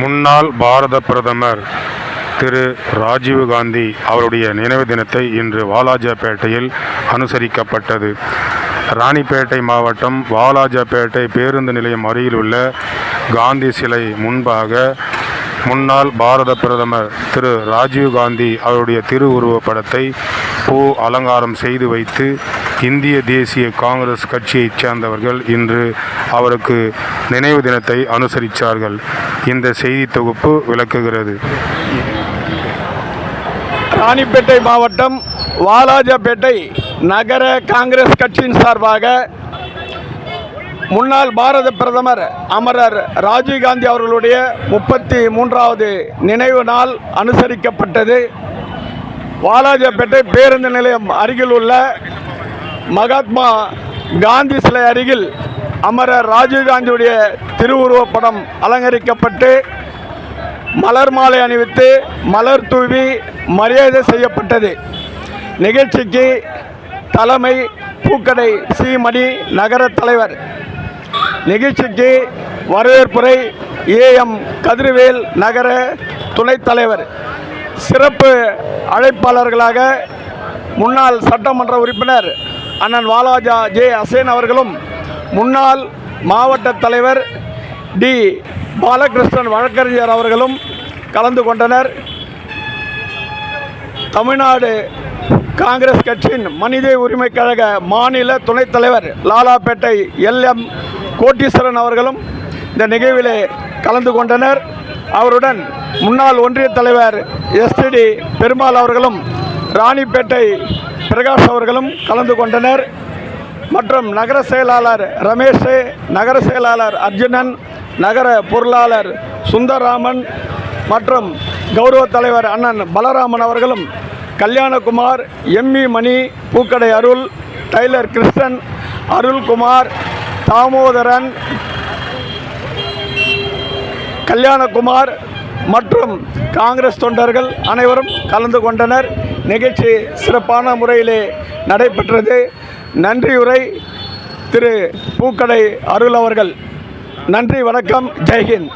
முன்னாள் பாரத பிரதமர் திரு ராஜீவ்காந்தி அவருடைய நினைவு தினத்தை இன்று வாலாஜாபேட்டையில் அனுசரிக்கப்பட்டது. ராணிப்பேட்டை மாவட்டம் வாலாஜாபேட்டை பேருந்து நிலையம் அருகில் உள்ள காந்தி சிலை முன்பாக முன்னாள் பாரத பிரதமர் திரு ராஜீவ்காந்தி அவருடைய திருவுருவப் படத்தை பூ அலங்காரம் செய்து வைத்து இந்திய தேசிய காங்கிரஸ் கட்சியைச் சேர்ந்தவர்கள் இன்று அவருக்கு நினைவு தினத்தை அனுசரித்தார்கள் இந்த செய்தி தொகுப்பு விளக்குகிறது. ராணிப்பேட்டை மாவட்டம் வாலாஜாபேட்டை நகர காங்கிரஸ் கட்சியின் சார்பாக முன்னாள் பாரத பிரதமர் அமரர் ராஜீவ்காந்தி அவர்களுடைய முப்பத்தி மூன்றாவது நினைவு நாள் அனுசரிக்கப்பட்டது. வாலாஜப்பேட்டை பேருந்து நிலையம் அருகில் உள்ள மகாத்மா காந்தி சிலை அருகில் அமரர் ராஜீவ்காந்தியுடைய திருவுருவப் படம் அலங்கரிக்கப்பட்டு மலர் மாலை அணிவித்து மலர் தூவி மரியாதை செய்யப்பட்டது. நிகழ்ச்சிக்கு தலைமை பூக்கடை சி மணி நகர தலைவர் நிகழ்ச்சிக்கு வரவேற்புரை ஏஎம் கதிர்வேல் நகர துணைத் தலைவர். சிறப்பு அழைப்பாளர்களாக முன்னாள் சட்டமன்ற உறுப்பினர் அண்ணன் வாலாஜா ஜே அசேன் அவர்களும் முன்னாள் மாவட்ட தலைவர் டி பாலகிருஷ்ணன் வழக்கறிஞர் அவர்களும் கலந்து கொண்டனர். தமிழ்நாடு காங்கிரஸ் கட்சியின் மனித உரிமை கழக மாநில துணைத் தலைவர் லாலாப்பேட்டை எல்எம் கோட்டீஸ்வரன் அவர்களும் இந்த நிகழ்விலே கலந்து கொண்டனர். அவருடன் முன்னாள் ஒன்றிய தலைவர் எஸ்டிடி பெருமாள் அவர்களும் ராணிப்பேட்டை பிரகாஷ் அவர்களும் கலந்து கொண்டனர். மற்றும் நகர செயலாளர் ரமேஷ் நகர செயலாளர் அர்ஜுனன் நகர பொருளாளர் சுந்தரராமன் மற்றும் கௌரவ தலைவர் அண்ணன் பலராமன் அவர்களும் கல்யாணகுமார் எம்மி மணி பூக்கடை அருள் டைலர் கிருஷ்ணன் அருள்குமார் தாமோதரன் கல்யாணகுமார் மற்றும் காங்கிரஸ் தொண்டர்கள் அனைவரும் கலந்து கொண்டனர். நிகழ்ச்சி சிறப்பான முறையிலே நடைபெற்றது. நன்றியுரை திரு பூக்கடை அருள் அவர்கள். நன்றி வணக்கம் ஜெய்ஹிந்த்.